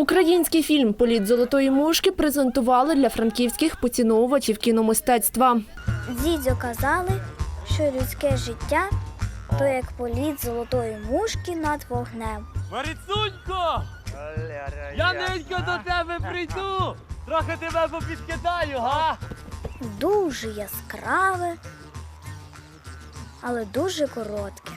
Український фільм Політ золотої мушки презентували для франківських поціновувачів кіномистецтва. Дідьо казали, що людське життя то як політ золотої мушки над вогнем. Марицунько! Я ненько до тебе прийду! Трохи тебе попідкидаю, га? Дуже яскраве, але дуже коротке.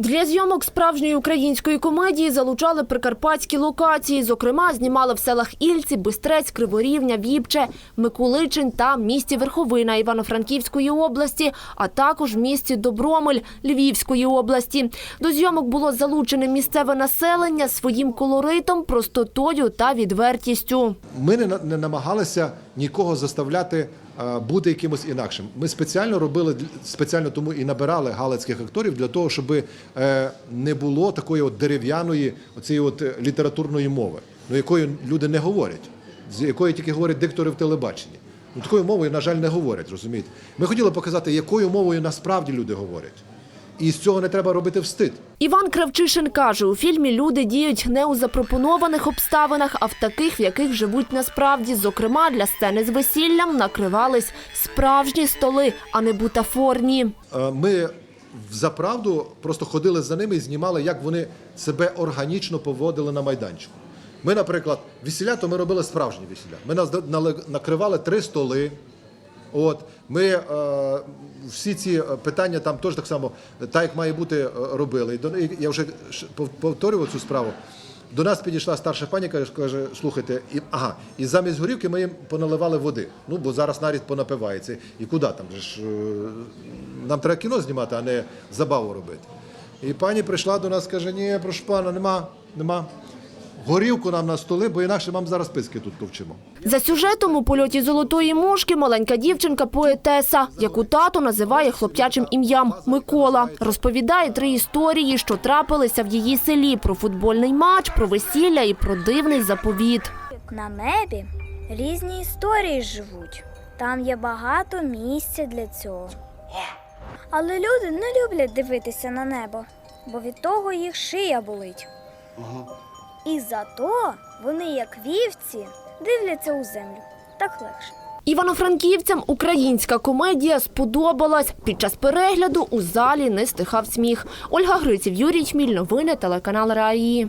Для зйомок справжньої української комедії залучали прикарпатські локації. Зокрема, знімали в селах Ільці, Бистрець, Криворівня, Віпче, Микуличин та місті Верховина Івано-Франківської області, а також в місті Добромель Львівської області. До зйомок було залучене місцеве населення своїм колоритом, простотою та відвертістю. Ми не намагалися нікого заставляти е, бути якимось інакшим. Ми спеціально робили спеціально тому і набирали галицьких акторів для того, щоб е, не було такої от дерев'яної оцієї от е, літературної мови, ну якою люди не говорять, з якою тільки говорять диктори в телебаченні. Ну, такою мовою, на жаль, не говорять, розумієте? Ми хотіли показати, якою мовою насправді люди говорять. І з цього не треба робити встид. Іван Кравчишин каже, у фільмі люди діють не у запропонованих обставинах, а в таких, в яких живуть насправді. Зокрема, для сцени з весіллям накривались справжні столи, а не бутафорні. Е, Ми за правду просто ходили за ними і знімали, як вони себе органічно поводили на майданчику. Ми, наприклад, весіля, то ми робили справжні весіля. Ми нас накривали три столи. От ми е, всі ці е, питання там теж так само, так як має бути, е, робили. І я вже повторював цю справу. До нас підійшла старша пані, каже, каже, слухайте, і ага, і замість горівки ми їм поналивали води. Ну бо зараз нарід понапивається. І куди там ж е, нам треба кіно знімати, а не забаву робити. І пані прийшла до нас, каже: ні, прошу пана, нема, нема. Горівку нам на столи, бо інакше вам зараз писки тут ковчимо. За сюжетом у польоті золотої мушки маленька дівчинка поетеса, яку тато називає хлоп'ячим ім'ям Микола. Розповідає три історії, що трапилися в її селі про футбольний матч, про весілля і про дивний заповіт. На небі різні історії живуть. Там є багато місця для цього. Але люди не люблять дивитися на небо, бо від того їх шия болить. І зато вони, як вівці, дивляться у землю. Так легше. Івано-франківцям українська комедія сподобалась. Під час перегляду у залі не стихав сміх. Ольга Гриців, Юрій Чміль, новини, телеканал Раї.